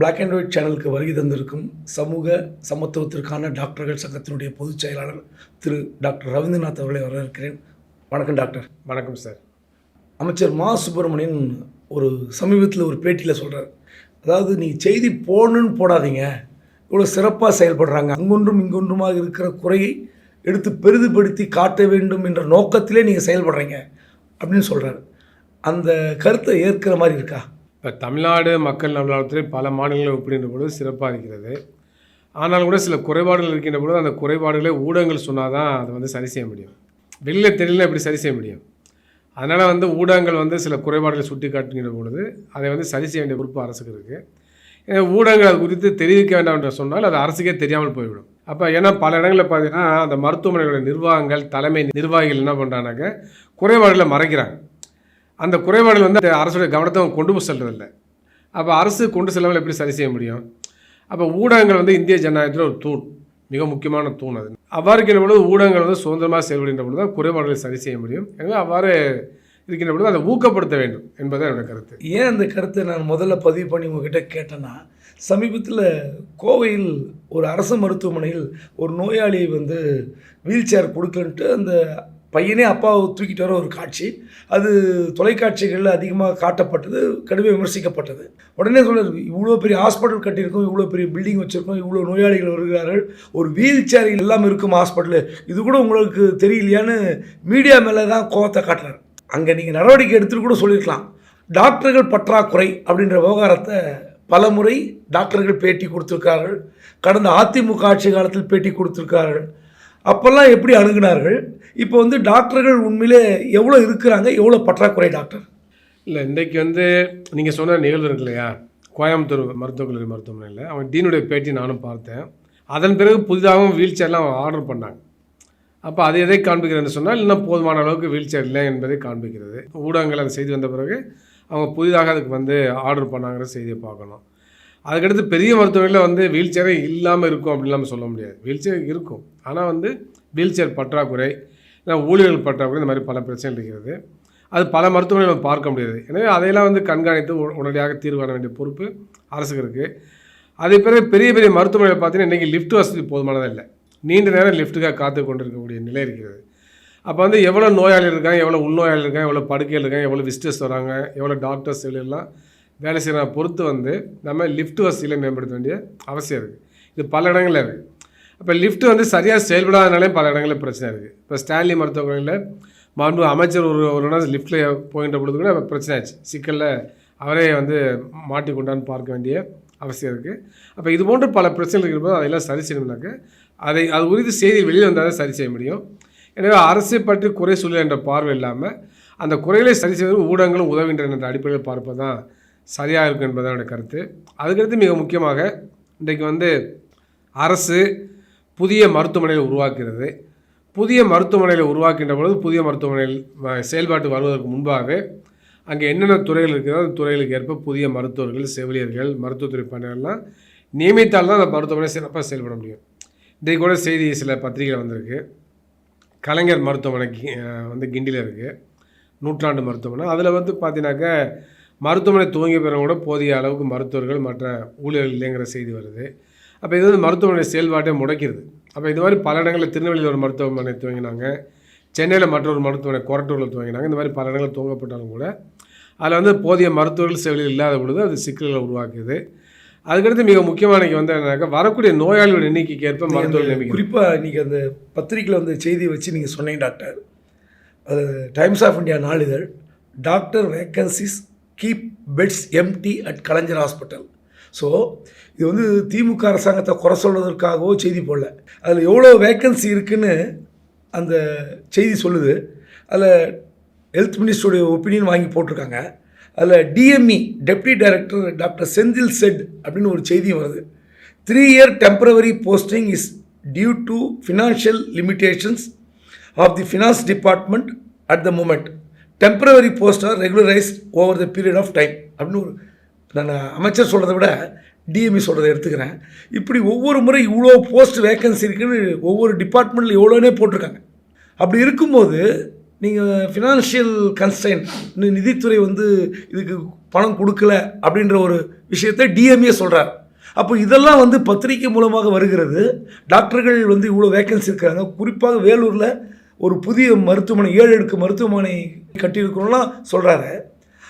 Black and white சேனலுக்கு வருகை தந்திருக்கும் சமூக சமத்துவத்திற்கான டாக்டர்கள் சங்கத்தினுடைய பொதுச் செயலாளர் திரு டாக்டர் ரவீந்திரநாத் அவர்களை வரவேற்கிறேன். வணக்கம் டாக்டர். வணக்கம் சார். அமைச்சர் மா. சுப்பிரமணியன் ஒரு சமீபத்தில் ஒரு பேட்டியில் சொல்கிறார் அதாவது நீ செய்தி போடணும்னு போடாதீங்க. இவ்வளோ சிறப்பாக செயல்படுறாங்க. அங்கொன்றும் இங்கொன்றுமாக இருக்கிற குறையை எடுத்து பெரிதுபடுத்தி காட்ட வேண்டும் என்ற நோக்கத்திலே நீங்கள் செயல்படுறீங்க. அப்படின்னு சொல்கிறார் அந்த கருத்தை ஏற்கிற மாதிரி இருக்கா? இப்போ தமிழ்நாடு மக்கள் நல்வாழ்வுத்துறை பல மாநிலங்களை ஒப்பிடுகின்ற பொழுது சிறப்பாக இருக்கிறது. ஆனாலும் கூட சில குறைபாடுகள் இருக்கின்ற பொழுது அந்த குறைபாடுகளை ஊடகங்கள் சொன்னால் தான் அதை வந்து சரி செய்ய முடியும். வெளியில் தெரியல எப்படி சரி செய்ய முடியும்? அதனால் வந்து ஊடகங்கள் வந்து சில குறைபாடுகளை சுட்டி காட்டுகின்ற பொழுது அதை வந்து சரி செய்ய வேண்டிய பொறுப்பு அரசுக்கு இருக்குது ஏன்னா ஊடகங்கள் அது குறித்து தெரிவிக்க வேண்டாம் என்று சொன்னால் அது அரசுக்கே தெரியாமல் போய்விடும். அப்போ ஏன்னா பல இடங்களில் பார்த்தீங்கன்னா அந்த மருத்துவமனைகளோட நிர்வாகங்கள் தலைமை நிர்வாகிகள் என்ன பண்ணுறாங்க குறைபாடுகளை மறைக்கிறாங்க. அந்த குறைபாடுகள் வந்து அரசுடைய கவனத்தை அவங்க கொண்டு போய் செல்றதில்ல. அப்போ அரசு கொண்டு செல்லாமல் எப்படி சரி செய்ய முடியும்? அப்போ ஊடகங்கள் வந்து இந்திய ஜனநாயகத்தில் ஒரு தூண் மிக முக்கியமான தூண் அது. அவ்வாறு இருக்கின்ற பொழுது ஊடகங்கள் வந்து சுதந்திரமாக செயல்படுகின்ற பொழுது தான் குறைபாடுகளை சரி செய்ய முடியும். எனவே அவ்வாறு இருக்கின்ற பொழுது அதை ஊக்கப்படுத்த வேண்டும் என்பது என்னோட கருத்து. ஏன் அந்த கருத்தை நான் முதல்ல பதிவு பண்ணி உங்ககிட்ட கேட்டேன்னா சமீபத்தில் கோவையில் ஒரு அரசு மருத்துவமனையில் ஒரு நோயாளியை வந்து வீல் சேர் கொடுக்கலன்ட்டு அந்த பையனே அப்பாவை தூக்கிட்டு வர ஒரு காட்சி. அது தொலைக்காட்சிகளில் அதிகமாக காட்டப்பட்டது கடுமை விமர்சிக்கப்பட்டது. உடனே சொல்றாரு இவ்வளோ பெரிய ஹாஸ்பிட்டல் கட்டியிருக்கோம் இவ்வளோ பெரிய பில்டிங் வச்சுருக்கோம் இவ்வளோ நோயாளிகள் வருகிறார்கள் ஒரு வீல் சேர் இல்லாமல் இருக்கும் ஹாஸ்பிட்டலு. இது கூட உங்களுக்கு தெரியலையான்னு மீடியா மேலே தான் கோவத்தை காட்டுறாரு. அங்கே நீங்கள் நடவடிக்கை எடுத்துட்டு கூட சொல்லியிருக்கலாம். டாக்டர்கள் பற்றாக்குறை அப்படின்ற விவகாரத்தை பலமுறை டாக்டர்கள் பேட்டி கொடுத்துருக்கார்கள். கடந்த அதிமுக ஆட்சி காலத்தில் பேட்டி கொடுத்துருக்கார்கள். அப்போல்லாம் எப்படி அணுகுனார்கள்? இப்போ வந்து டாக்டர்கள் உண்மையிலே எவ்வளோ இருக்கிறாங்க? எவ்வளோ பற்றாக்குறை டாக்டர்? இல்லை இன்றைக்கு வந்து நீங்கள் சொன்ன நிகழ்வு இருக்கு இல்லையா? கோயம்புத்தூர் மருத்துவக் கல்லூரி மருத்துவமனையில். அவன் டீனுடைய பேட்டி நானும் பார்த்தேன். அதன் பிறகு புதிதாகவும் வீல் சேர்லாம் ஆர்டர் பண்ணாங்க. அப்போ அது எதை காண்பிக்கிறதுன்னு சொன்னால் இன்னும் போதுமான அளவுக்கு வீல் சேர் இல்லை என்பதை காண்பிக்கிறது. ஊடகங்கள் அந்த செய்தி வந்த பிறகு அவங்க புதிதாக அதுக்கு வந்து ஆர்டர் பண்ணாங்கிற செய்தியை பார்க்கணும். அதுக்கடுத்து பெரிய மருத்துவமனையில் வந்து வீல் சேரே இல்லாமல் இருக்கும் அப்படின்லாம் சொல்ல முடியாது. வீல் சேர் இருக்கும். ஆனால் வந்து வீல் சேர் பற்றாக்குறை இல்லை ஊழியர்கள் பற்றாக்குறை இந்த மாதிரி பல பிரச்சனைகள் இருக்கிறது. அது பல மருத்துவமனைகள் நம்ம பார்க்க முடியாது. எனவே அதையெல்லாம் வந்து கண்காணித்து உ- உடனடியாக தீர்வு காண வேண்டிய பொறுப்பு அரசுக்கு இருக்குது அதே பிறகு பெரிய பெரிய மருத்துவமனைகள் பார்த்தீங்கன்னா இன்றைக்கி லிஃப்ட் வசதி போதுமானதாக இல்லை. நீண்ட நேரம் லிஃப்ட்டுக்காக காத்து கொண்டிருக்கக்கூடிய நிலை இருக்கிறது. அப்போ வந்து எவ்வளோ நோயாளி இருக்காங்க எவ்வளோ உள்நோயாளி இருக்காங்க எவ்வளோ படுக்கையில் இருக்காங்க எவ்வளோ விசிட்டர்ஸ் வராங்க எவ்வளோ டாக்டர்ஸ் எல்லாம் வேலை செய்கிறத பொறுத்து வந்து நம்ம லிஃப்ட் வசதியில் மேம்படுத்த வேண்டிய அவசியம் இருக்குது இது பல இடங்களில் இருக்குது அப்போ லிஃப்ட் வந்து சரியாக செயல்படாதனாலே பல இடங்களில் பிரச்சனை இருக்குது இப்போ ஸ்டான்லி மருத்துவமனையில் மாண்பு அமைச்சர் ஒரு ஒரு நாள் லிஃப்ட்டில் போகின்ற பொழுது கூட பிரச்சனை ஆச்சு. சிக்கலில் அவரே வந்து மாட்டிக்கொண்டான்னு பார்க்க வேண்டிய அவசியம் இருக்குது அப்போ இது போன்ற பல பிரச்சனைகள் இருக்கும்போது அதையெல்லாம் சரி செய்யணும்னாக்க அதை அது குறித்து செய்தி வெளியில் வந்தால் தான் சரி செய்ய முடியும். எனவே அரசை பற்றி குறை சொல்லுகின்ற என்ற பார்வை இல்லாமல் அந்த குறைகளை சரி செய்வது ஊடகங்களும் உதவுகின்றன என்ற அடிப்படையில் பார்ப்பது தான் சரியாக இருக்கும் என்பது என்னுடைய கருத்து. அதுக்கடுத்து மிக முக்கியமாக இன்றைக்கு வந்து அரசு புதிய மருத்துவமனையில் உருவாக்குகிறது. புதிய மருத்துவமனையில் உருவாக்கின்ற பொழுது புதிய மருத்துவமனையில் செயல்பாட்டு வருவதற்கு முன்பாகவே அங்கே என்னென்ன துறைகள் இருக்கிறதோ அந்த துறைகளுக்கு ஏற்ப புதிய மருத்துவர்கள் செவிலியர்கள் மருத்துவத்துறை பணிகள்லாம் நியமித்தால் தான் அந்த மருத்துவமனை சிறப்பாக செயல்பட முடியும். இன்றைக்கு கூட செய்தி சில பத்திரிகைகள் வந்திருக்கு. கலைஞர் மருத்துவமனைக்கு வந்து கிண்டியில் இருக்குது நூற்றாண்டு மருத்துவமனை. அதில் வந்து பார்த்தீங்கன்னாக்கா மருத்துவமனை துவங்கிய பிறகு கூட போதிய அளவுக்கு மருத்துவர்கள் மற்ற ஊழியர்கள் இல்லைங்கிற செய்தி வருது. அப்போ இது வந்து மருத்துவமனை செயல்பாட்டை முடக்கிறது அப்போ இது மாதிரி பல இடங்களில் திருநெல்வேலியில் ஒரு மருத்துவமனை துவங்கினாங்க. சென்னையில் மற்றொரு மருத்துவமனை கொரட்டூரில் துவங்கினாங்க. இந்த மாதிரி பல இடங்களில் துவங்கப்பட்டாலும் கூட அதில் வந்து போதிய மருத்துவர்கள் செவிலியர் இல்லாத பொழுது அது சிக்கல்களை உருவாக்குது. அதுக்கடுத்து மிக முக்கியமான இன்னைக்கு வந்து என்னன்னாக்கா வரக்கூடிய நோயாளிகளோட எண்ணிக்கைக்கு ஏற்ப மருத்துவர்கள் குறிப்பாக இன்றைக்கி அந்த பத்திரிக்கையில் வந்து செய்தி வச்சு நீங்கள் சொன்னீங்க டாக்டர். அது டைம்ஸ் ஆஃப் இந்தியா நாளிதழ். Doctor vacancies keep beds MD at Kalaignar hospital so இது வந்து திமுக அரசாங்கத்தை குறை சொல்வதற்காகவோ செய்தி போடல. அதில் எவ்வளோ வேக்கன்சி இருக்குன்னு அந்த செய்தி சொல்லுது. அதில் ஹெல்த் மினிஸ்டருடைய ஒப்பீனியன் வாங்கி போட்டிருக்காங்க. அதில் DME deputy director doctor Senthil said அப்படின்னு ஒரு செய்தி வருது. Three year temporary posting is due to financial limitations of the finance department at the moment temporary post are over the period of time அப்படின்னு ஒரு நான் அமைச்சர் சொல்கிறத விட டிஎம்இ சொல்கிறத எடுத்துக்கிறேன். இப்படி ஒவ்வொரு முறை இவ்வளோ போஸ்ட் வேக்கன்சி இருக்குன்னு ஒவ்வொரு டிபார்ட்மெண்ட்டில் எவ்வளோனே போட்டிருக்காங்க. அப்படி இருக்கும்போது நீங்கள் ஃபினான்ஷியல் கன்ஸ்டைன் நிதித்துறை வந்து இதுக்கு பணம் கொடுக்கல அப்படின்ற ஒரு விஷயத்தை டிஎம்ஏ சொல்கிறார் அப்போ இதெல்லாம் வந்து பத்திரிக்கை மூலமாக வருகிறது. டாக்டர்கள் வந்து இவ்வளோ வேக்கன்சி இருக்காங்க குறிப்பாக வேலூரில் ஒரு புதிய மருத்துவமனை ஏழு அடுக்கு மருத்துவமனை கட்டியிருக்கிறோம்லாம் சொல்கிறாரு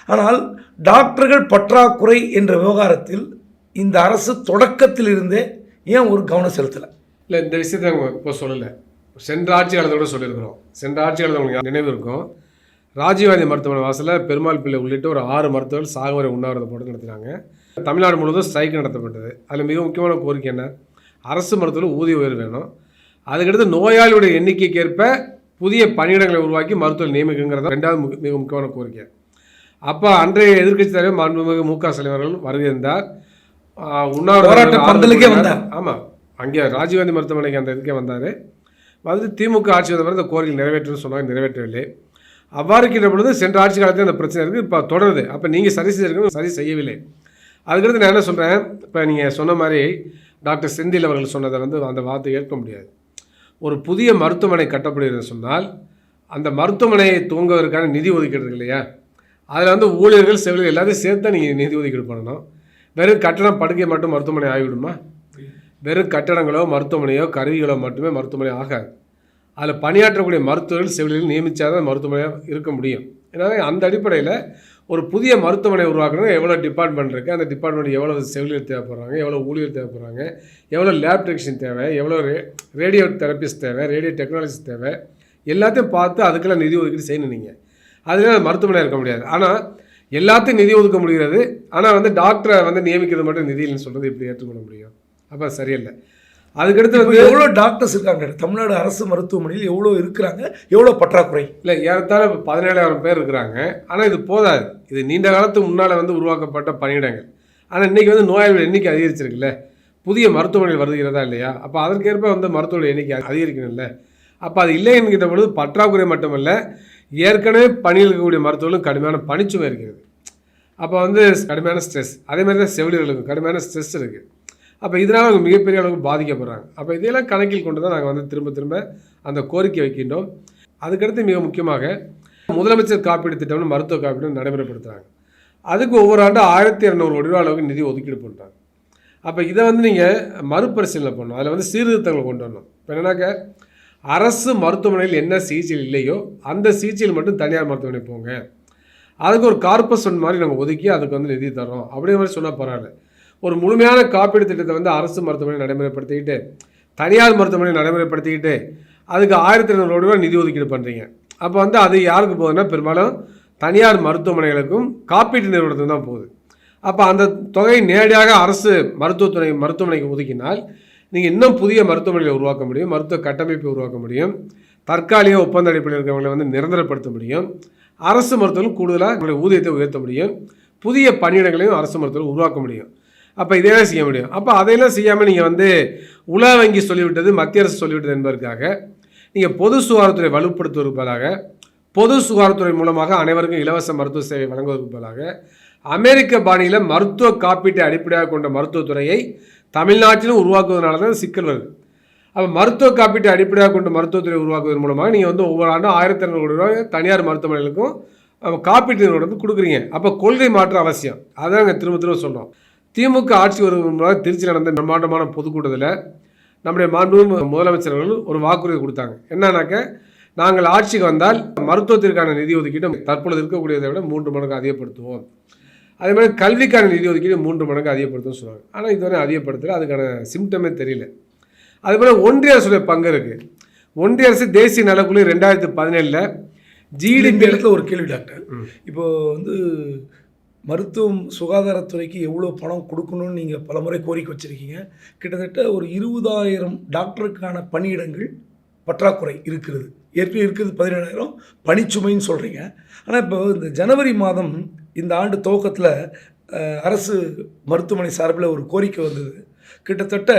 ஆனால் டாக்டர்கள் பற்றாக்குறை என்ற விவகாரத்தில் இந்த அரசு தொடக்கத்தில் இருந்தே ஏன் ஒரு கவனம் செலுத்தலை? இல்லை இந்த விஷயத்தை நாங்கள் இப்போ சொல்லலை. சென்ற ஆட்சி காலத்தோட சொல்லியிருக்கிறோம். சென்ற ஆட்சி காலத்தில் உங்களுக்கு நினைவு இருக்கும். ராஜீவ்காந்தி மருத்துவமனை வாசலில் பெருமாள் பிள்ளை உள்ளிட்ட ஒரு ஆறு மருத்துவர்கள் சாகுவரை உண்ணாவிரத போட்டு நடத்தினாங்க. தமிழ்நாடு முழுவதும் ஸ்ட்ரைக் நடத்தப்பட்டது. அதில் மிக முக்கியமான கோரிக்கை என்ன? அரசு மருத்துவர்கள் ஊதிய உயர்வு வேணும். அதுக்கடுத்து நோயாளியுடைய எண்ணிக்கைக்கு ஏற்ப புதிய பணியிடங்களை உருவாக்கி மருத்துவர் நியமிக்குங்கிறது ரெண்டாவது மிக- மிக முக்கியமான கோரிக்கை. அப்போ அன்றைய எதிர்க்கட்சி தலைவர் மாண்புமிகு மு க ஸ்டாலின் அவர்கள் வருகை இருந்தார் ஆஹ் உண்ணாவிரத பந்தலுக்கே. வந்தார். ஆமாம் அங்கே ராஜீவ்காந்தி மருத்துவமனைக்கு அந்த இதுக்கே வந்தார். வந்து திமுக ஆட்சி வந்த பிறகு இந்த கோரிக்கை நிறைவேற்றணும்னு சொன்னாங்க நிறைவேற்றவில்லை. அவ்வாறு இருக்கின்ற பொழுது சென்ற ஆட்சி காலத்தில் அந்த பிரச்சனை இருக்குது இப்போ தொடருது. அப்போ நீங்கள் சரி செய்திருக்கணும் சரி செய்யவில்லை. அதுக்கடுத்து நான் என்ன சொல்கிறேன் இப்போ நீங்கள் சொன்ன மாதிரி டாக்டர் செந்தில் அவர்கள் சொன்னதை வந்து அந்த வார்த்தை ஏற்க முடியாது. ஒரு புதிய மருத்துவமனை கட்டப்படுகிறது சொன்னால் அந்த மருத்துவமனையை தூங்குவதற்கான நிதி ஒதுக்கீடு இல்லையா? அதில் வந்து ஊழியர்கள் செவிலியர் எல்லாத்தையும் சேர்த்து தான் நீங்கள் நிதி ஒதுக்கீடு பண்ணணும். வெறும் கட்டணம் படுக்கை மட்டும் மருத்துவமனை ஆகிவிடுமா? வெறும் கட்டடங்களோ மருத்துவமனையோ கருவிகளோ மட்டுமே மருத்துவமனை ஆகாது. அதில் பணியாற்றக்கூடிய மருத்துவர்கள் செவிலியர்கள் நியமித்தாதான் மருத்துவமனையாக இருக்க முடியும். எனவே அந்த அடிப்படையில் ஒரு புதிய மருத்துவமனை உருவாக்கணும் எவ்வளோ டிபார்ட்மெண்ட் இருக்குது அந்த டிபார்ட்மெண்ட் எவ்வளோ செவிலியர் தேவைப்படுறாங்க? எவ்வளோ ஊழியர் தேவைப்படுறாங்க? எவ்வளோ லேப் டெக்னீஷியன் தேவை? எவ்வளோ ரே ரேடியோ தெரப்பிஸ்ட் தேவை? ரேடியோ டெக்னாலஜிஸ்ட் தேவை? எல்லாத்தையும் பார்த்து அதுக்கெல்லாம் நிதி ஒதுக்கீடு செய்யணும் நீங்கள் அதுல மருத்துவமனை இருக்க முடியாது. ஆனால் எல்லாத்தையும் நிதி ஒதுக்க முடிகிறது. ஆனால் வந்து டாக்டரை வந்து நியமிக்கிறது மட்டும் நிதி இல்லைன்னு சொல்கிறது இப்படி ஏற்றுக்கொள்ள முடியும்? அப்போ சரியில்லை. அதுக்கடுத்து வந்து எவ்வளோ டாக்டர்ஸ் இருக்காங்க? தமிழ்நாடு அரசு மருத்துவமனையில் எவ்வளோ இருக்கிறாங்க? எவ்வளோ பற்றாக்குறை? இல்லை ஏறத்தாழ இப்போ பதினேழாயிரம் பேர் இருக்கிறாங்க. ஆனால் இது போதாது. இது நீண்ட காலத்துக்கு முன்னால் வந்து உருவாக்கப்பட்ட பணியிடங்கள். ஆனால் இன்றைக்கி வந்து நோயாளிகள் எண்ணிக்கை அதிகரிச்சிருக்குல்ல. புதிய மருத்துவமனைகள் வருகிறதா இல்லையா? அப்போ அதற்கேற்ப வந்து மருத்துவர்கள் எண்ணிக்கை அதிகரிக்கணும்ல. அப்போ அது இல்லை என்கின்ற பொழுது பற்றாக்குறை மட்டுமல்ல ஏற்கனவே பணியில் இருக்கக்கூடிய மருத்துவர்களும் கடுமையான பணிச்சுமை இருக்கிறது. அப்போ வந்து கடுமையான ஸ்ட்ரெஸ் அதே மாதிரி தான் செவிலியர்களுக்கும் கடுமையான ஸ்ட்ரெஸ் இருக்குது அப்போ இதனால் அவங்க மிகப்பெரிய அளவுக்கு பாதிக்கப்படுறாங்க. அப்போ இதையெல்லாம் கணக்கில் கொண்டு தான் நாங்கள் வந்து திரும்ப திரும்ப அந்த கோரிக்கை வைக்கின்றோம். அதுக்கடுத்து மிக முக்கியமாக முதலமைச்சர் காப்பீடு திட்டம்னு மருத்துவ காப்பீடு நடைமுறைப்படுத்துகிறாங்க அதுக்கு ஒவ்வொரு ஆண்டும் ஆயிரத்தி இரநூறு கோடி ரூபா அளவுக்கு நிதி ஒதுக்கீடு பண்ணுறாங்க அப்போ இதை வந்து நீங்கள் மறுபரிசீலனை பண்ணணும். அதில் வந்து சீர்திருத்தங்களை கொண்டு வரணும். இப்போ என்னன்னாக்க அரசு மருத்துவமனையில் என்ன சிகிச்சை இல்லையோ அந்த சிகிச்சையில் மட்டும் தனியார் மருத்துவமனை போங்க. அதுக்கு ஒரு கார்பஸ் ஃபண்ட் மாதிரி நம்ம ஒதுக்கி அதுக்கு வந்து நிதி தரோம் அப்படிங்கிற மாதிரி சொன்னால் பரவாயில்ல. ஒரு முழுமையான காப்பீடு திட்டத்தை வந்து அரசு மருத்துவமனை நடைமுறைப்படுத்திக்கிட்டு தனியார் மருத்துவமனை நடைமுறைப்படுத்திக்கிட்டு அதுக்கு ஆயிரத்தி இரநூறு கோடி ரூபாய் நிதி ஒதுக்கீடு பண்ணுறீங்க அப்போ வந்து அது யாருக்கு போகுதுன்னா பெரும்பாலும் தனியார் மருத்துவமனைகளுக்கும் காப்பீட்டு நிறுவனத்துக்கு தான் போகுது. அப்போ அந்த தொகை நேரடியாக அரசு மருத்துவத்துறை மருத்துவமனைக்கு ஒதுக்கினால் நீங்கள் இன்னும் புதிய மருத்துவமனைகளை உருவாக்க முடியும் மருத்துவ கட்டமைப்பை உருவாக்க முடியும் தற்காலிக ஒப்பந்த அடிப்படையில் இருக்கிறவங்களை வந்து நிரந்தரப்படுத்த முடியும் அரசு மருத்துவர்கள் கூடுதலாக உங்களுடைய ஊதியத்தை உயர்த்த முடியும் புதிய பணியிடங்களையும் அரசு மருத்துவர்கள் உருவாக்க முடியும். அப்போ இதையெல்லாம் செய்ய முடியும். அப்போ அதையெல்லாம் செய்யாமல் நீங்கள் வந்து உலக வங்கி சொல்லிவிட்டது மத்திய அரசு சொல்லிவிட்டது என்பதற்காக நீங்கள் பொது சுகாதாரத்துறை வலுப்படுத்துவதற்கு பதிலாக பொது சுகாதாரத்துறை மூலமாக அனைவருக்கும் இலவச மருத்துவ சேவை வழங்குவதற்கு பதிலாக அமெரிக்க பாணியில் மருத்துவ காப்பீட்டை அடிப்படையாக கொண்ட மருத்துவத்துறையை தமிழ்நாட்டிலும் உருவாக்குவதனால தான் சிக்கல் வருது. அப்போ மருத்துவ காப்பீட்டை அடிப்படையாக கொண்டு மருத்துவத்துறை உருவாக்குவதன் மூலமாக நீங்கள் வந்து ஒவ்வொரு ஆண்டும் ஆயிரத்தி இரநூறு கோடி ரூபாய் தனியார் மருத்துவமனைகளுக்கும் காப்பீட்டு நிறுவனம் வந்து கொடுக்குறீங்க. அப்போ கொள்கை மாற்றம் அவசியம். அதான் நாங்கள் திரும்ப திரும்ப சொல்கிறோம் திமுக ஆட்சி வருவதற்கு திருச்சி நடந்த பிரம்மாண்டமான பொதுக்கூட்டத்தில் நம்முடைய மாண்பு முதலமைச்சர் அவர்கள் ஒரு வாக்குறுதி கொடுத்தாங்க. என்னன்னாக்க நாங்கள் ஆட்சிக்கு வந்தால் மருத்துவத்திற்கான நிதி ஒதுக்கீடு தற்பொழுது இருக்கக்கூடியதை விட மூன்று மடங்கு அதிகப்படுத்துவோம். அதே மாதிரி கல்விக்கான நிதி ஒதுக்கீடு மூன்று மடங்கு அதிகப்படுத்தும் சொன்னாங்க ஆனால் இதுவரை அதிகப்படுத்தல அதுக்கான சிம்டமே தெரியல. அதுபோல் ஒன்றிய அரசுடைய பங்கு இருக்குது ஒன்றிய அரசு தேசிய நலக்குழு ரெண்டாயிரத்தி பதினேழில் ஜிடிபி இடத்துல ஒரு கேள்வி டாக்டர். இப்போ வந்து மருத்துவம் சுகாதாரத்துறைக்கு எவ்வளோ பணம் கொடுக்கணும்னு நீங்கள் பலமுறை கோரிக்கை வச்சுருக்கீங்க. கிட்டத்தட்ட ஒரு இருபதாயிரம் டாக்டருக்கான பணியிடங்கள் பற்றாக்குறை இருக்கிறது. ஏற்கனவே இருக்கிறது பதினேழாயிரம் பணிச்சுமைன்னு சொல்கிறீங்க ஆனால் இப்போ இந்த ஜனவரி மாதம் இந்த ஆண்டு துவக்கத்தில் அரசு மருத்துவமனை சார்பில் ஒரு கோரிக்கை வந்தது. கிட்டத்தட்ட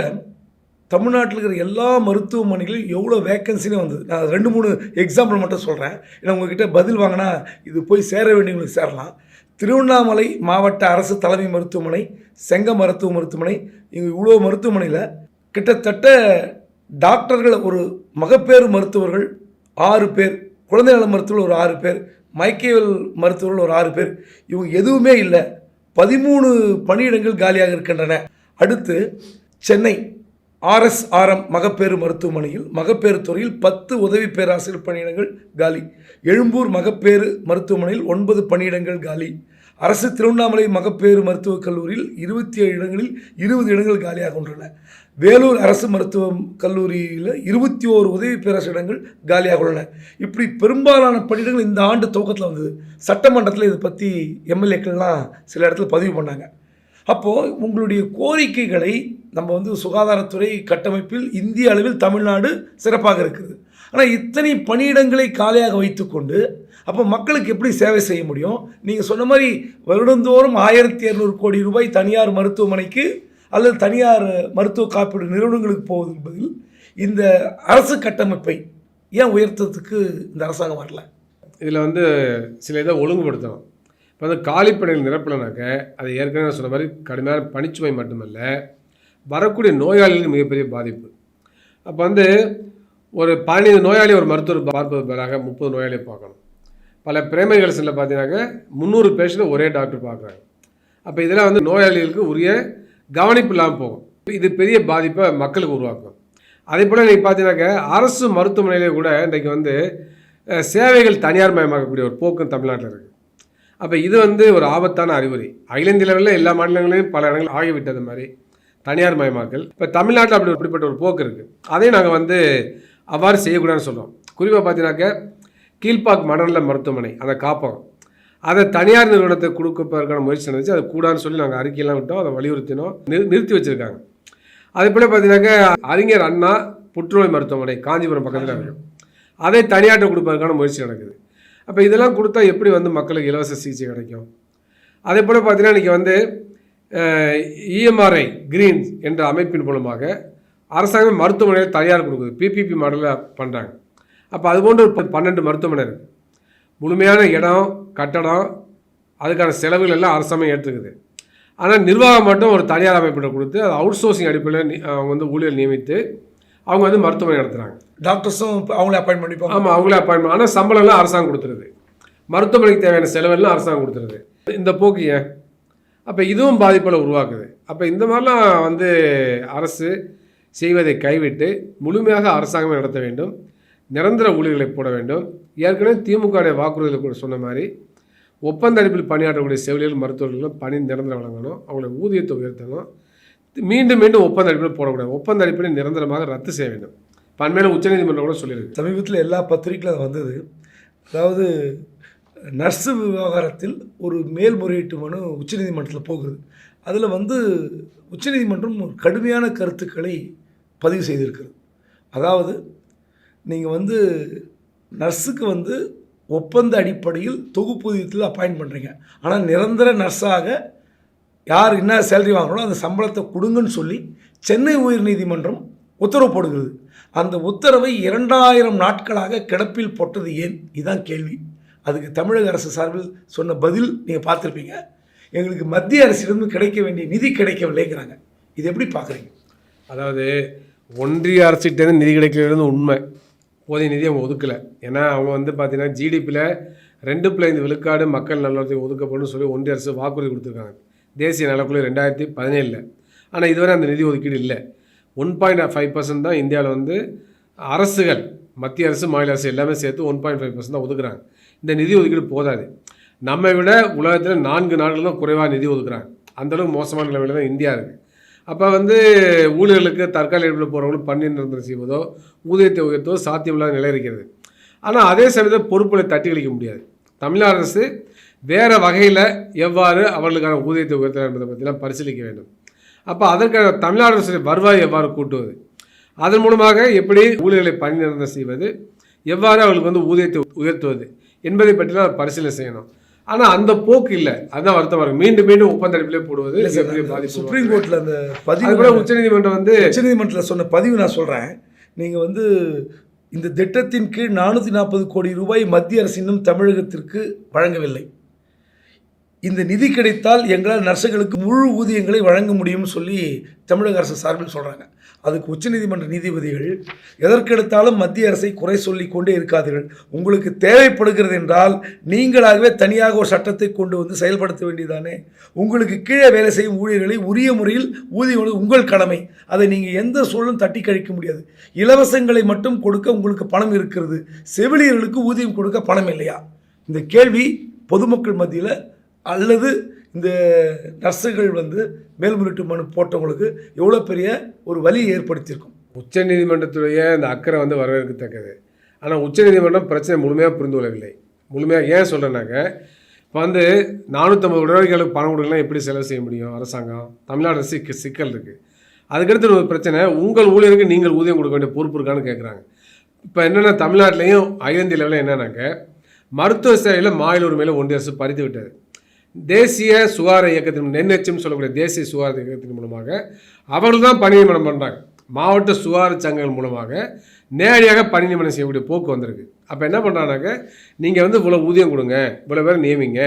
தமிழ்நாட்டில் இருக்கிற எல்லா மருத்துவமனைகளிலும் எவ்வளோ வேக்கன்சினே வந்தது. நான் ரெண்டு மூணு எக்ஸாம்பிள் மட்டும் சொல்கிறேன் ஏன்னா உங்ககிட்ட பதில் வாங்கினா இது போய் சேர வேண்டியவங்களுக்கு சேரலாம். திருவண்ணாமலை மாவட்ட அரசு தலைமை மருத்துவமனை செங்க மருத்துவ மருத்துவமனை இங்கே இவ்வளோ மருத்துவமனையில் கிட்டத்தட்ட டாக்டர்கள் ஒரு மகப்பேறு மருத்துவர்கள் ஆறு பேர் குழந்தை நல மருத்துவர்கள் ஒரு ஆறு பேர் மைக்கேவல் மருத்துவர்கள் ஒரு ஆறு பேர். இவங்க எதுவுமே இல்லை. பதிமூணு பணியிடங்கள் காலியாக இருக்கின்றன. அடுத்து சென்னை. ஆர்எஸ்ஆர்எம் மகப்பேறு மருத்துவமனையில் மகப்பேறு துறையில் பத்து உதவி பேராசிரியர் பணியிடங்கள் காலி. எழும்பூர் மகப்பேறு மருத்துவமனையில் ஒன்பது பணியிடங்கள் காலி. அரசு திருவண்ணாமலை மகப்பேறு மருத்துவக் கல்லூரியில் இருபத்தி ஏழு இடங்களில் இருபது இடங்கள் காலியாக உள்ளன வேலூர் அரசு மருத்துவம் கல்லூரியில் இருபத்தி ஓரு உதவி பேராசிரியர் இடங்கள் காலியாக உள்ளன இப்படி பெரும்பாலான பணியிடங்கள் இந்த ஆண்டு துவக்கத்தில் வந்தது. சட்டமன்றத்தில் இதை பற்றி எம்எல்ஏக்கள்லாம் சில இடத்துல பதிவு பண்ணாங்க. அப்போது உங்களுடைய கோரிக்கைகளை நம்ம வந்து சுகாதாரத்துறை கட்டமைப்பில் இந்திய அளவில் தமிழ்நாடு சிறப்பாக இருக்குது. ஆனால் இத்தனை பணியிடங்களை காலியாக வைத்துக்கொண்டு அப்போ மக்களுக்கு எப்படி சேவை செய்ய முடியும்? நீங்கள் சொன்ன மாதிரி வருடந்தோறும் ஆயிரத்தி இரநூறு கோடி ரூபாய் தனியார் மருத்துவமனைக்கு அல்லது தனியார் மருத்துவ காப்பீடு நிறுவனங்களுக்கு போவதற்கு பதில் இந்த அரசு கட்டமைப்பை ஏன் உயர்த்தத்துக்கு இந்த அரசாங்கம் வரல? இதில் வந்து சில இதை ஒழுங்குபடுத்தணும். இப்போ வந்து காலிப்படையில் நிரப்பலைனாக்க அது ஏற்கனவே நான் சொன்ன மாதிரி கடுமையான பனிச்சுவை மட்டுமல்ல வரக்கூடிய நோயாளிகளுக்கு மிகப்பெரிய பாதிப்பு. அப்போ வந்து ஒரு பதினைந்து நோயாளி ஒரு மருத்துவர் பார்ப்பது பதிலாக முப்பது நோயாளியை பார்க்கணும். பல பிரைமரி சில பார்த்தீங்கன்னாக்க முந்நூறு பேஷண்ட் ஒரே டாக்டர் பார்க்குறாங்க. அப்போ இதெல்லாம் வந்து நோயாளிகளுக்கு உரிய கவனிப்பு இல்லாமல் போகும். இது பெரிய பாதிப்பை மக்களுக்கு உருவாக்கும். அதே போல் நீங்கள் பார்த்தீங்கன்னாக்க அரசு மருத்துவமனையிலே கூட இன்றைக்கு வந்து சேவைகள் தனியார் மயமாக்கக்கூடிய ஒரு போக்கு தமிழ்நாட்டில் இருக்குது அப்போ இது வந்து ஒரு ஆபத்தான அறிகுறி. அகில இந்திய லெவலில் எல்லா மாநிலங்களையும் பல இடங்கள் ஆகிவிட்டது மாதிரி தனியார் மயமாக்கல். இப்போ தமிழ்நாட்டில் அப்படி அப்படிப்பட்ட ஒரு போக்கு இருக்குது அதையும் நாங்கள் வந்து அவ்வாறு செய்யக்கூடாதுன்னு சொல்கிறோம் குறிப்பாக பார்த்தீங்கன்னாக்க கீழ்பாக் மடநல மருத்துவமனை அந்த காப்பகம் அதை தனியார் நிறுவனத்தை கொடுப்பதற்கான முயற்சி நடந்துச்சு. அது கூடாதுன்னு சொல்லி நாங்கள் அறிக்கையெல்லாம் விட்டோம். அதை வலியுறுத்தினோம். நிறு நிறுத்தி வச்சுருக்காங்க. அதே போல் பார்த்தீங்கன்னாக்க அறிஞர் அண்ணா புற்றுநோய் மருத்துவமனை காஞ்சிபுரம் பக்கத்தில் இருக்கும் அதை தனியார்ட்ட கொடுப்பதற்கான முயற்சி நடக்குது. அப்போ இதெல்லாம் கொடுத்தா எப்படி வந்து மக்களுக்கு இலவச சிகிச்சை கிடைக்கும்? அதே போல் பார்த்தீங்கன்னா இன்றைக்கி வந்து இஎம்ஆர்ஐ கிரீன்ஸ் என்ற அமைப்பின் மூலமாக அரசாங்கம் மருத்துவமனையில் தனியார் கொடுக்குது. பிபிபி மாடலில் பண்ணுறாங்க அப்போ அது போன்று ஒரு பன்னெண்டு மருத்துவமனை இருக்குது முழுமையான இடம் கட்டடம் அதுக்கான செலவுகள் எல்லாம் அரசாங்கம் ஏற்றுக்குது. ஆனால் நிர்வாகம் மட்டும் ஒரு தனியார் அமைப்பிட்ட கொடுத்து அது அவுட் சோர்சிங் அடிப்படையில் அவங்க வந்து ஊழியர் நியமித்து அவங்க வந்து மருத்துவமனை நடத்துகிறாங்க டாக்டர்ஸும் அவங்களே அப்பாயின்ட் பண்ணிப்பாங்க. ஆமாம் அவங்களே அப்பாயின்மெண்ட் ஆனால் சம்பளம்லாம் அரசாங்கம் கொடுத்துருது. மருத்துவமனைக்கு தேவையான செலவெல்லாம் அரசாங்கம் கொடுத்துருது. இந்த போக்கு ஏன்? அப்போ இதுவும் பாதிப்புகளை உருவாக்குது. அப்போ இந்த மாதிரிலாம் வந்து அரசு செய்வதை கைவிட்டு முழுமையாக அரசாங்கமே நடத்த வேண்டும். நிரந்தர ஊழியர்களை போட வேண்டும். ஏற்கனவே திமுக வாக்குறுதியில் கூட சொன்ன மாதிரி ஒப்பந்த அடிப்பில் பணியாற்றக்கூடிய செவிலியர்கள் மருத்துவர்களும் பணி நிரந்தரம் வழங்கணும். அவங்களை ஊதியத்தை உயர்த்தணும். மீண்டும் மீண்டும் ஒப்பந்த அடிப்படையில் போடக்கூடாது. ஒப்பந்த அடிப்படையில் நிரந்தரமாக ரத்து செய்ய வேண்டும். பன்மையில உச்சநீதிமன்றம் கூட சொல்லியிருக்கு. சமீபத்தில் எல்லா பத்திரிகைகளும் அது வந்தது. அதாவது நர்ஸு விவகாரத்தில் ஒரு மேல்முறையீட்டு மனு உச்சநீதிமன்றத்தில் போகுது. அதில் வந்து உச்சநீதிமன்றம் ஒரு கடுமையான கருத்துக்களை பதிவு செய்திருக்கிறது. அதாவது நீங்கள் வந்து நர்ஸுக்கு வந்து ஒப்பந்த அடிப்படையில் தொகுப்பூதியத்தில் அப்பாயின்ட் பண்ணுறீங்க ஆனால் நிரந்தர நர்ஸாக யார் என்ன சேலரி வாங்குறோம் அந்த சம்பளத்தை கொடுங்கன்னு சொல்லி சென்னை உயர்நீதிமன்றம் உத்தரவு போடுகிறது. அந்த உத்தரவை இரண்டாயிரம் நாட்களாக கிடப்பில் போட்டது ஏன்? இதுதான் கேள்வி. அதுக்கு தமிழக அரசு சார்பில் சொன்ன பதில் நீங்கள் பார்த்துருப்பீங்க. எங்களுக்கு மத்திய அரசிடமிருந்து கிடைக்க வேண்டிய நிதி கிடைக்கவில்லைங்கிறாங்க. இது எப்படி பார்க்குறீங்க? அதாவது ஒன்றிய அரசுகிட்டேருந்து நிதி கிடைக்கிறது உண்மை. போதிய நிதி அவங்க ஒதுக்கலை. ஏன்னா அவங்க வந்து பார்த்தீங்கன்னா ஜிடிபியில் ரெண்டு புள்ளி ஐந்து விழுக்காடு மக்கள் நலத்துக்கு ஒதுக்கப்படும் சொல்லி ஒன்றிய அரசு வாக்குறுதி கொடுத்துருக்காங்க. தேசிய நலக்குழு ரெண்டாயிரத்தி பதினேழில். ஆனால் இதுவரை அந்த நிதி ஒதுக்கீடு இல்லை. ஒன் பாயிண்ட் ஃபைவ் பர்சன்ட் தான் இந்தியாவில் வந்து அரசுகள் மத்திய அரசு மாநில அரசு எல்லாமே சேர்த்து ஒன் பாயிண்ட் ஃபைவ் பர்சன்ட் தான் ஒதுக்குறாங்க. இந்த நிதி ஒதுக்கீடு போதாது. நம்மை விட உலகத்தில் நான்கு நாடுகள் தான் குறைவாக நிதி ஒதுக்குறாங்க. அந்தளவுக்கு மோசமான நிலைமையில் தான் இந்தியா இருக்குது அப்போ வந்து ஊழியர்களுக்கு தற்காலிக இடத்துல போகிறவங்களும் பணி நிரந்தரம் செய்வதோ ஊதியத்தை உயர்த்தோ சாத்தியமில்லாத நிலை இருக்கிறது. ஆனால் அதே சமயத்தில் பொறுப்புகளை தட்டி கழிக்க முடியாது. தமிழ்நாடு அரசு வேறு வகையில் எவ்வாறு அவர்களுக்கான ஊதியத்தை உயர்த்தலாம் என்பதை பற்றிலாம் பரிசீலிக்க வேண்டும். அப்போ அதற்கான தமிழ்நாடு அரசுடைய வருவாய் எவ்வாறு கூட்டுவது? அதன் மூலமாக எப்படி ஊழியர்களை பணி நிரந்தரம் செய்வது? எவ்வாறு அவர்களுக்கு வந்து ஊதியத்தை உயர்த்துவது? என்பதை பற்றிலாம் பரிசீலனை செய்யணும். ஆனால் அந்த போக்கு இல்லை. அதுதான் வருத்தமாக இருக்கு மீண்டும் மீண்டும் ஒப்பந்த அடிப்பிலே போடுவது சுப்ரீம் கோர்ட்டில் அந்த பதிவு கூட உச்சநீதிமன்றம் வந்து உச்சநீதிமன்றத்தில் சொன்ன பதிவு நான் சொல்கிறேன் நீங்கள் வந்து இந்த திட்டத்தின் கீழ் நானூற்றி நாற்பது கோடி ரூபாய் மத்திய அரசு இன்னும் தமிழகத்திற்கு வழங்கவில்லை. இந்த நிதி கிடைத்தால் எங்களால் நர்ஸுகளுக்கு முழு ஊதியங்களை வழங்க முடியும்னு சொல்லி தமிழக அரசு சார்பில் சொல்கிறாங்க அதுக்கு உச்சநீதிமன்ற நீதிபதிகள் எதற்கெடுத்தாலும் மத்திய அரசை குறை சொல்லி கொண்டே இருக்காதீர்கள். உங்களுக்கு தேவைப்படுகிறது என்றால் நீங்களாகவே தனியாக ஒரு சட்டத்தை கொண்டு வந்து செயல்படுத்த வேண்டியதானே. உங்களுக்கு கீழே வேலை செய்யும் ஊழியர்களை உரிய முறையில் ஊதியம் உங்கள் கடமை. அதை நீங்கள் எந்த சூழலும் தட்டி கழிக்க முடியாது. இலவசங்களை மட்டும் கொடுக்க உங்களுக்கு பணம் இருக்கிறது. செவிலியர்களுக்கு ஊதியம் கொடுக்க பணம் இல்லையா? இந்த கேள்வி பொதுமக்கள் மத்தியில் அல்லது இந்த நர்ஸுகள் வந்து மேல்முறையீட்டு மனு போட்டவங்களுக்கு எவ்வளோ பெரிய ஒரு வலி ஏற்படுத்தியிருக்கும்? உச்சநீதிமன்றத்துடைய இந்த அக்கறை வந்து வரவேற்கத்தக்கது. ஆனால் உச்சநீதிமன்றம் பிரச்சனை முழுமையாக புரிந்து கொள்ளவில்லை. முழுமையாக ஏன் சொல்கிறேன்னாக்க இப்போ வந்து நானூற்றம்பது உடனடிகளுக்கு பணம் கொடுக்கலாம் எப்படி செலவு செய்ய முடியும் அரசாங்கம்? தமிழ்நாடு சிக்க- சிக்கல் இருக்குது அதுக்கடுத்து ஒரு பிரச்சனை உங்கள் ஊழியருக்கு நீங்கள் ஊதியம் கொடுக்க வேண்டிய பொறுப்பு இருக்கான்னு கேட்குறாங்க இப்போ என்னென்ன தமிழ்நாட்டிலையும் அகில இந்திய லெவலில் என்னன்னாக்க மருத்துவ சேவையில் மாநில உரிமையில் ஒன்றிய அரசு பறித்து விட்டது. தேசிய சுகார இயக்கத்தின் என்ஹெச்எம் சொல்லக்கூடிய தேசிய சுகார இயக்கத்தின் மூலமாக அவர்கள் தான் பணி நியமனம் பண்ணுறாங்க மாவட்ட சுகார சங்கங்கள் மூலமாக நேரடியாக பணி நியமனம் செய்யக்கூடிய போக்கு வந்திருக்கு. அப்போ என்ன பண்ணுறாங்கனாக்க நீங்கள் வந்து இவ்வளோ ஊதியம் கொடுங்க இவ்வளோ பேர் நியமிங்க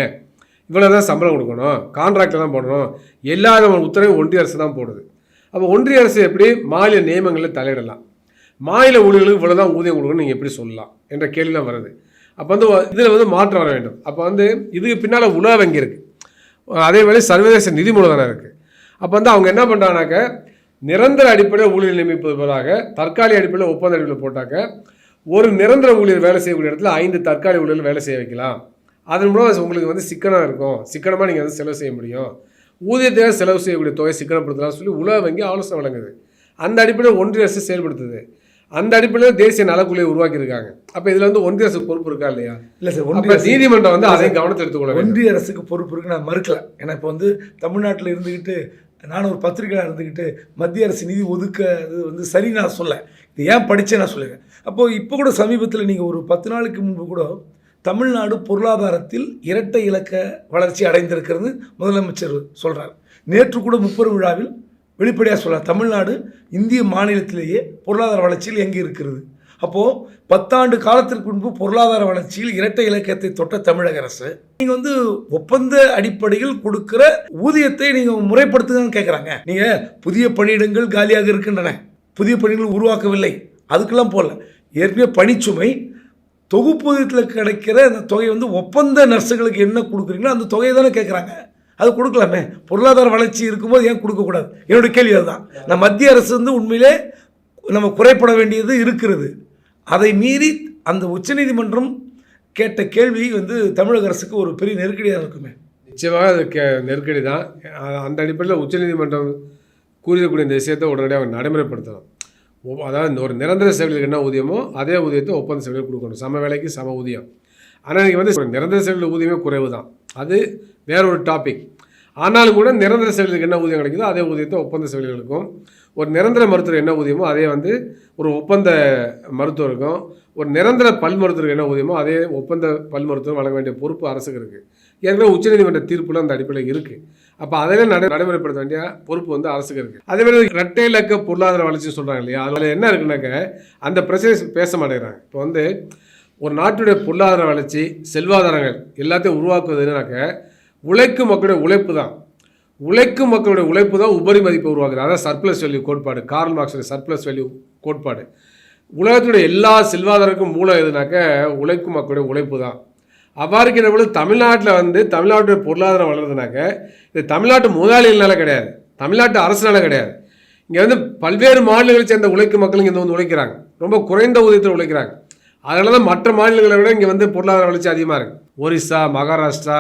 இவ்வளோ தான் சம்பளம் கொடுக்கணும் கான்ட்ராக்டில் தான் போடணும் எல்லா விதமான உத்தரவும் ஒன்றிய அரசு தான் போடுது. அப்போ ஒன்றிய அரசு எப்படி மாநில நியமங்களில் தலையிடலாம்? மாநில ஊழியர்களுக்கு இவ்வளோ தான் ஊதியம் கொடுக்கணும்னு நீங்கள் எப்படி சொல்லலாம்? என்ற கேள்விலாம் வருது. அப்போ வந்து இதில் வந்து மாற்றம் வர வேண்டும். அப்போ வந்து இதுக்கு பின்னால் உலக வங்கி இருக்குது அதே வேளை சர்வதேச நிதி மூலதனம் இருக்குது அப்போ வந்து அவங்க என்ன பண்ணுறாங்கனாக்க நிரந்தர அடிப்படையில் ஊழியர் நியமிப்பது பதிலாக தற்காலிக அடிப்படையில் ஒப்பந்த அடிப்படையில் போட்டாக்க ஒரு நிரந்தர ஊழியர் வேலை செய்யக்கூடிய இடத்துல ஐந்து தற்காலிக ஊழியர்கள் வேலை செய்ய வைக்கலாம். அதன் மூலம் உங்களுக்கு வந்து சிக்கனம் இருக்கும். சிக்கனமாக நீங்கள் வந்து செலவு செய்ய முடியும். ஊதியத்தை செலவு செய்யக்கூடிய தொகை சிக்கனப்படுத்தலாம்னு சொல்லி உலக வங்கி ஆலோசனை வழங்குது. அந்த அடிப்படையில் ஒன்றிய அரசு செயல்படுத்துது. அந்த அடிப்படையில் தேசிய நலக்குழுவை உருவாக்கியிருக்காங்க. அப்போ இதில் வந்து ஒன்றிய அரசு பொறுப்பு இருக்கா இல்லையா? இல்லை சார் ஒன்றிய நீதிமன்றம் வந்து அதை கவனத்தில் எடுத்துக்கொள்ள ஒன்றிய அரசுக்கு பொறுப்பு இருக்கு நான் மறுக்கல. ஏன்னா இப்போ வந்து தமிழ்நாட்டில் இருந்துக்கிட்டு நானும் ஒரு பத்திரிகையாளர் இருந்துக்கிட்டு மத்திய அரசு நிதி ஒதுக்கிறது வந்து சரி நான் சொல்ல இது ஏன் படித்தேன் நான் சொல்லுவேன் அப்போது இப்போ கூட சமீபத்தில் நீங்கள் ஒரு பத்து நாளுக்கு முன்பு கூட தமிழ்நாடு பொருளாதாரத்தில் இரட்டை இலக்க வளர்ச்சி அடைந்திருக்கிறது முதலமைச்சர் சொல்கிறார் நேற்று கூட முப்பெரும் விழாவில் வெளிப்படையாக சொல்ல தமிழ்நாடு இந்திய மாநிலத்திலேயே பொருளாதார வளர்ச்சியில் எங்கே இருக்கிறது? அப்போது பத்தாண்டு காலத்திற்கு முன்பு பொருளாதார வளர்ச்சியில் இரட்டை இலக்கியத்தை தொட்ட தமிழக அரசு நீங்கள் வந்து ஒப்பந்த அடிப்படையில் கொடுக்குற ஊதியத்தை நீங்கள் முறைப்படுத்துங்கன்னு கேட்குறாங்க நீங்கள் புதிய பணியிடங்கள் காலியாக இருக்கின்றன. புதிய பணிகள் உருவாக்கவில்லை. அதுக்கெல்லாம் போகல ஏற்கனவே பணிச்சுமை தொகுப்பூதியத்தில் கிடைக்கிற அந்த தொகை வந்து ஒப்பந்த நர்ஸுகளுக்கு என்ன கொடுக்குறீங்களோ அந்த தொகையை தானே கேட்குறாங்க அது கொடுக்கலாமே. பொருளாதார வளர்ச்சி இருக்கும்போது ஏன் கொடுக்கக்கூடாது? என்னுடைய கேள்வி அதுதான். நான் மத்திய அரசு வந்து உண்மையிலே நம்ம குறைப்பட வேண்டியது இருக்கிறது. அதை மீறி அந்த உச்சநீதிமன்றம் கேட்ட கேள்வி வந்து தமிழக அரசுக்கு ஒரு பெரிய நெருக்கடியாக இருக்குமே. நிச்சயமாக அது கே நெருக்கடி தான் அந்த அடிப்படையில் உச்சநீதிமன்றம் கூறியிருக்கக்கூடிய இந்த விஷயத்தை உடனடியாக நடைமுறைப்படுத்தணும் ஒ- அதாவது ஒரு நிரந்தர சேவைகளுக்கு என்ன ஊதியமோ அதே ஊதியத்தை ஒப்பந்த சேவையில் கொடுக்கணும். சம வேலைக்கு சம ஊதியம். ஆனால் இன்றைக்கி வந்து நிரந்தர சேவையில் ஊதியமே குறைவு தான் அது வேற ஒரு டாபிக் ஆனாலும் கூட நிரந்தர சேவைகளுக்கு என்ன ஊதியம் கிடைக்குதோ அதே ஊதியத்தை ஒப்பந்த சேவைகளுக்கும் ஒரு நிரந்தர மருத்துவர் என்ன ஊதியமோ அதே வந்து ஒரு ஒப்பந்த மருத்துவருக்கும் ஒரு நிரந்தர பல் மருத்துவருக்கு என்ன ஊதியமோ அதே ஒப்பந்த பல் மருத்துவம் வழங்க வேண்டிய பொறுப்பு அரசுக்கு இருக்குது ஏற்கனவே உச்சநீதிமன்ற தீர்ப்பில் அந்த அடிப்படையில் இருக்குது அப்போ அதில் நடை நடைமுறைப்படுத்த வேண்டிய பொறுப்பு வந்து அரசுக்கு இருக்குது அதே மாதிரி ரெட்டை இலக்க பொருளாதார வளர்ச்சி சொல்கிறாங்க இல்லையா? அதில் என்ன இருக்குனாக்க அந்த பிரச்சனை பேச மாட்டேங்கிறாங்க. இப்போ வந்து ஒரு நாட்டுடைய பொருளாதார வளர்ச்சி செல்வாதாரங்கள் எல்லாத்தையும் உருவாக்குவது என்னன்னாக்க உழைக்கும் மக்களுடைய உழைப்பு தான் உழைக்கும் மக்களுடைய உழைப்பு தான் உபரி மதிப்பை உருவாக்குது. அதான் சர்ப்ளஸ் வேல்யூ கோட்பாடு. கார்ல் மார்க்ஸுடைய சர்ப்ளஸ் வேல்யூ கோட்பாடு. உலகத்துடைய எல்லா செல்வாதாரருக்கும் மூலம் எதுனாக்க உழைக்கும் மக்களுடைய உழைப்பு தான் அவ்வாறு இருக்கிற பொழுது தமிழ்நாட்டில் வந்து தமிழ்நாட்டுடைய பொருளாதாரம் வளருதுனாக்க இது தமிழ்நாட்டு முதலாளிகளால கிடையாது. தமிழ்நாட்டு அரசினால கிடையாது. இங்கே வந்து பல்வேறு மாநிலங்களை சேர்ந்த உழைக்கும் மக்கள் இங்கே வந்து உழைக்கிறாங்க. ரொம்ப குறைந்த ஊதியத்தில் உழைக்கிறாங்க. அதனால தான் மற்ற மாநிலங்களை விட இங்கே வந்து பொருளாதார வளர்ச்சி அதிகமாக இருக்குது ஒரிசா மகாராஷ்டிரா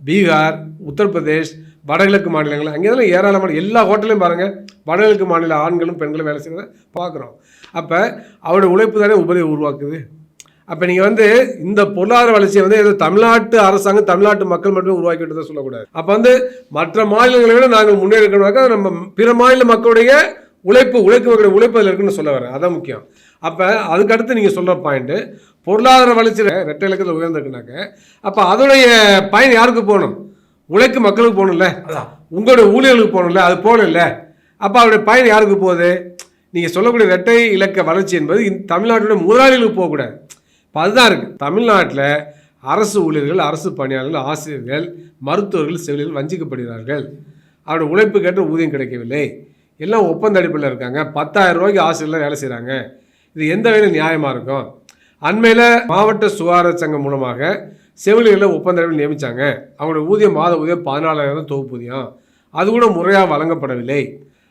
பீகார் உத்தரப்பிரதேஷ் வடகிழக்கு மாநிலங்கள். அங்கே தான் ஏராளமான எல்லா ஹோட்டலையும் பாருங்கள் வடகிழக்கு மாநில ஆண்களும் பெண்களும் வேலை செய்கிறத பார்க்குறோம் அப்போ அவருடைய உழைப்பு தானே உபரி உருவாக்குது. அப்போ நீங்கள் வந்து இந்த பொருளாதார வளர்ச்சியை வந்து ஏதோ தமிழ்நாட்டு அரசாங்கம் தமிழ்நாட்டு மக்கள் மட்டுமே உருவாக்கி தான் சொல்லக்கூடாது. அப்போ வந்து மற்ற மாநிலங்களை விட நாங்கள் முன்னேறிக்கணும்னாக்கா நம்ம பிற மாநில மக்களுடைய உழைப்பு உழைக்கும் மக்களுடைய உழைப்பு அதில் இருக்குன்னு சொல்ல வரேன். அதான் முக்கியம். அப்போ அதுக்கடுத்து நீங்கள் சொல்கிற பாயிண்ட்டு பொருளாதார வளர்ச்சியில் ரெட்டை இலக்கத்தில் உயர்ந்திருக்குனாக்க அப்போ அதோடைய பயன் யாருக்கு போகணும்? உழைக்கும் மக்களுக்கு போகணும்ல. உங்களுடைய ஊழியர்களுக்கு போகணும்ல. அது போகணும்ல அப்போ அவருடைய பயன் யாருக்கு போகுது? நீங்கள் சொல்லக்கூடிய இரட்டை இலக்க வளர்ச்சி என்பது தமிழ்நாட்டுடைய முதலாளிகளுக்கு போகக்கூடாது. இப்போ அதுதான் இருக்குது தமிழ்நாட்டில் அரசு ஊழியர்கள் அரசு பணியாளர்கள் ஆசிரியர்கள் மருத்துவர்கள் செவிலியர்கள் வஞ்சிக்கப்படுகிறார்கள். அவருடைய உழைப்புக்கேற்ற ஊதியம் கிடைக்கவில்லை. எல்லாம் ஒப்பந்த அடிப்படையில் இருக்காங்க. பத்தாயிரம் ரூபாய்க்கு ஆசிரியர்கள் வேலை செய்கிறாங்க இது எந்த வகையில் நியாயமாக இருக்கும்? அண்மையில் மாவட்ட சுகாதார சங்கம் மூலமாக செவிலியர்களை ஒப்பந்தங்கள் நியமித்தாங்க அவங்களோட ஊதியம் மாத ஊதியம் பதினாலாயிரம் தொகுப்பூதியம் அது கூட முறையாக வழங்கப்படவில்லை.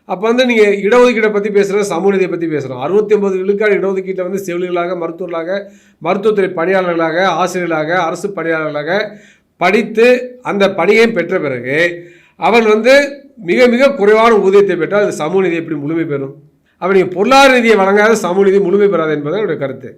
அப்போ வந்து நீங்கள் இடஒதுக்கீட்டை பற்றி பேசுகிறோம் சமூகநீதியை பற்றி பேசுகிறோம் அறுபத்தி ஒன்பது விழுக்காடு இடஒதுக்கீட்டை வந்து செவிலியர்களாக மருத்துவர்களாக மருத்துவத்துறை பணியாளர்களாக ஆசிரியர்களாக அரசு பணியாளர்களாக படித்து அந்த பணியை பெற்ற பிறகு அவன் வந்து மிக மிக குறைவான ஊதியத்தை பெற்றால் அது சமூக எப்படி முழுமை பெறும்? அப்போ நீங்கள் பொருளாதார நிதியை வழங்காத சமூக நீதி முழுமை பெறாது என்பது என்னுடைய கருத்து.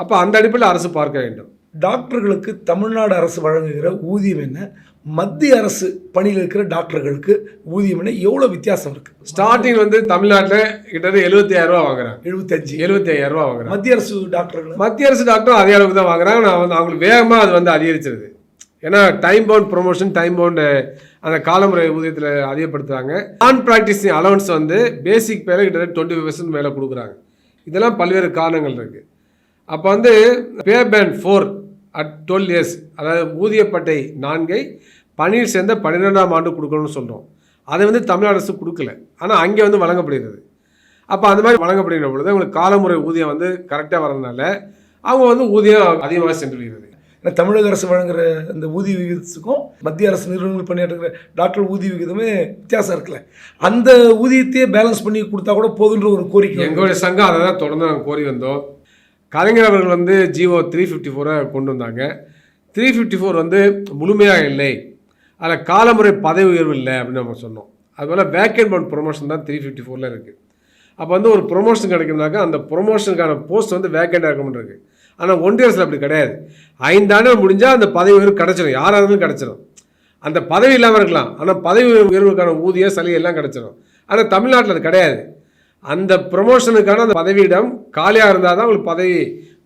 அப்போ அந்த அடிப்படையில் அரசு பார்க்க வேண்டும். டாக்டர்களுக்கு தமிழ்நாடு அரசு வழங்குகிற ஊதியம் என்ன? மத்திய அரசு பணியில் இருக்கிற டாக்டர்களுக்கு ஊதியம் என்ன? எவ்வளோ வித்தியாசம் இருக்குது ஸ்டார்டிங் வந்து தமிழ்நாட்டில் கிட்டத்தட்ட எழுபத்தி ஆயிரம் ரூபா வாங்குறாங்க. எழுபத்தஞ்சு எழுபத்தி ஐயாயிரம் ரூபா வாங்குறாங்க. மத்திய அரசு டாக்டர்கள்? மத்திய அரசு டாக்டரும் அதே அளவுக்கு தான் வாங்குறாங்க. நான் வந்து அவங்களுக்கு வேகமாக அது வந்து அதிகரிச்சிருது. ஏன்னா time bound promotion time bound அந்த காலமுறை ஊதியத்தில் அதிகப்படுத்துகிறாங்க நான் ப்ராக்டிஸிங் அலவன்ஸ் வந்து பேசிக் பேர கிட்டத்தட்ட டுவெண்ட்டி ஃபைவ் பர்சன்ட் மேலே கொடுக்குறாங்க. இதெல்லாம் பல்வேறு காரணங்கள் இருக்குது அப்போ வந்து pay band four at twelve years அதாவது ஊதியப்பட்டை நான்கை பணியில் சேர்ந்த பன்னிரெண்டாம் ஆண்டு கொடுக்கணும்னு சொல்கிறோம் அதை வந்து தமிழ் அரசு கொடுக்கல. ஆனால் அங்கே வந்து வழங்கப்படுகிறது. அப்போ அந்த மாதிரி வழங்கப்படுகிற பொழுது அவங்களுக்கு காலமுறை ஊதியம் வந்து கரெக்டாக வரதுனால அவங்க வந்து ஊதியம் அதிகமாக சென்று விடுகிறது ஏன்னா தமிழக அரசு வழங்குற அந்த ஊதிய விகிதத்துக்கும் மத்திய அரசு நிறுவனங்கள் பணியாற்றுகிற டாக்டர் ஊதிய விகிதமே வித்தியாசம் இருக்குல்ல. அந்த ஊதியத்தையே பேலன்ஸ் பண்ணி கொடுத்தா கூட போதுன்ற ஒரு கோரிக்கை எங்களுடைய சங்கம் அதை தான் தொடர்ந்து நாங்கள் கோரி வந்தோம். கலைஞர் அவர்கள் வந்து ஜிஓ த்ரீ ஃபிஃப்டி ஃபோரை கொண்டு வந்தாங்க. த்ரீ ஃபிஃப்டி ஃபோர் வந்து முழுமையாக இல்லை. அதில் காலமுறை பதவி உயர்வு இல்லை அப்படின்னு நம்ம சொன்னோம். அதுபோல் வேக்கன்ட் பண்ட் ப்ரொமோஷன் தான் த்ரீ ஃபிஃப்டி ஃபோரில் இருக்குது. அப்போ வந்து ஒரு ப்ரொமோஷன் கிடைக்கும்னாக்கா அந்த ப்ரொமோஷனுக்கான போஸ்ட் வந்து வேக்கண்டாக இருக்கணும்னு இருக்குது ஆனால் ஒன்றிய அரசில் அப்படி கிடையாது. ஐந்தாண்டு முடிஞ்சால் அந்த பதவி உயர்வு கிடச்சிடும் யாராக இருந்தாலும் கிடச்சிடும் அந்த பதவி இல்லாமல் இருக்கலாம். ஆனால் பதவி உயர்வுக்கான ஊதிய சலுகை எல்லாம் கிடச்சிடும் ஆனால் தமிழ்நாட்டில் அது கிடையாது. அந்த ப்ரொமோஷனுக்கான அந்த பதவியிடம் காலியாக இருந்தால் தான் உங்களுக்கு பதவி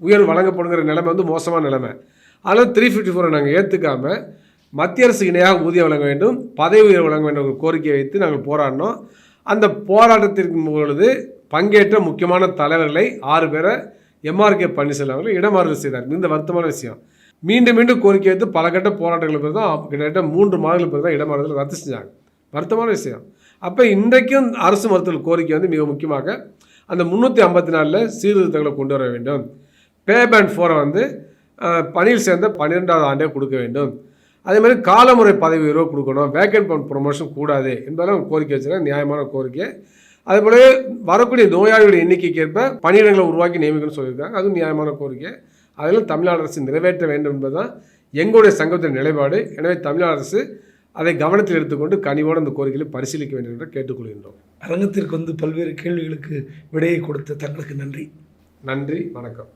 உயர்வு வழங்கப்படுங்கிற நிலைமை வந்து மோசமான நிலைமை. ஆனால் த்ரீ ஃபிஃப்டி ஃபோரை நாங்கள் ஏற்றுக்காமல் மத்திய அரசுக்கு இணையாக ஊதியம் வழங்க வேண்டும் பதவி உயர்வு வழங்க வேண்டும் ஒரு கோரிக்கையை வைத்து நாங்கள் போராடினோம். அந்த போராட்டத்திற்கு பொழுது பங்கேற்ற முக்கியமான தலைவர்களை ஆறு பேரை எம்ஆர்கே பன்னீர்செல்வம் அவர்கள் இடமாறுதல் செய்தார். இந்த வருத்தமான விஷயம். மீண்டும் மீண்டும் கோரிக்கை வைத்து பல கட்ட போராட்டங்களுக்கு பிறகு தான் கிட்டத்தட்ட மூன்று மாதங்களுக்கு பிறகு தான் இடமாறுதல் ரத்து செஞ்சாங்க. வருத்தமான விஷயம். அப்போ இன்றைக்கும் அரசு மருத்துவ கோரிக்கை வந்து மிக முக்கியமாக அந்த முந்நூற்றி ஐம்பத்தி நாலில் சீர்திருத்தங்களை கொண்டு வர வேண்டும். பே பேண்ட் ஃபோரை வந்து பணியில் சேர்ந்த பன்னிரெண்டாவது ஆண்டே கொடுக்க வேண்டும். அதே மாதிரி காலமுறை பதவி உயர்வு கொடுக்கணும். வேக்கன்ட் பவுண்ட் ப்ரொமோஷன் கூடாது என்பதெல்லாம் கோரிக்கை வச்சுருக்கேன் நியாயமான கோரிக்கை. அதே போல வரக்கூடிய நோயாளிகளுடைய எண்ணிக்கைக்கு ஏற்ப பணியிடங்களை உருவாக்கி நியமிக்கணும்னு சொல்லியிருக்காங்க. அதுவும் நியாயமான கோரிக்கை. அதெல்லாம் தமிழ்நாடு அரசு நிறைவேற்ற வேண்டும் என்பதுதான் எங்களுடைய சங்கத்தின் நிலைப்பாடு. எனவே தமிழ்நாடு அரசு அதை கவனத்தில் எடுத்துக்கொண்டு கனிவோடு அந்த கோரிக்கைகளை பரிசீலிக்க வேண்டும் என்று கேட்டுக்கொள்கின்றோம். அரங்கத்திற்கு வந்து பல்வேறு கேள்விகளுக்கு விடையை கொடுத்த தங்களுக்கு நன்றி. நன்றி. வணக்கம்.